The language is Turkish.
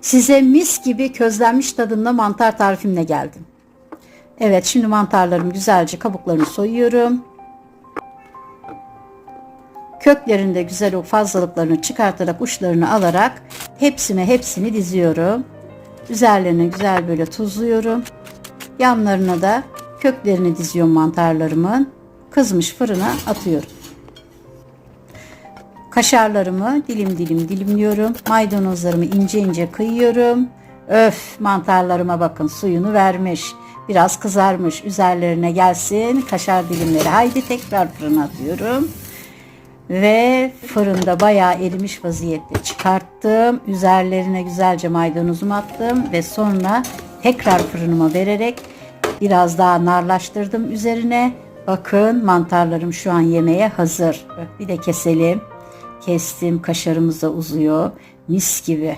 Size mis gibi közlenmiş tadında mantar tarifimle geldim. Evet şimdi mantarlarımı güzelce kabuklarını soyuyorum. Köklerinde güzel o fazlalıklarını çıkartarak uçlarını alarak hepsine hepsini diziyorum. Üzerlerine güzel böyle tuzluyorum. Yanlarına da köklerini diziyorum mantarlarımın. Kızmış fırına atıyorum. Kaşarlarımı dilim dilim dilimliyorum. Maydanozlarımı ince ince kıyıyorum. Öf mantarlarıma bakın suyunu vermiş. Biraz kızarmış. Üzerlerine gelsin kaşar dilimleri. Haydi tekrar fırına atıyorum. Ve fırında bayağı erimiş vaziyette çıkarttım. Üzerlerine güzelce maydanozumu attım ve sonra tekrar fırınıma vererek biraz daha narlaştırdım üzerine. Bakın mantarlarım şu an yemeğe hazır. Bir de keselim. Kestim kaşarımız da uzuyor. Mis gibi.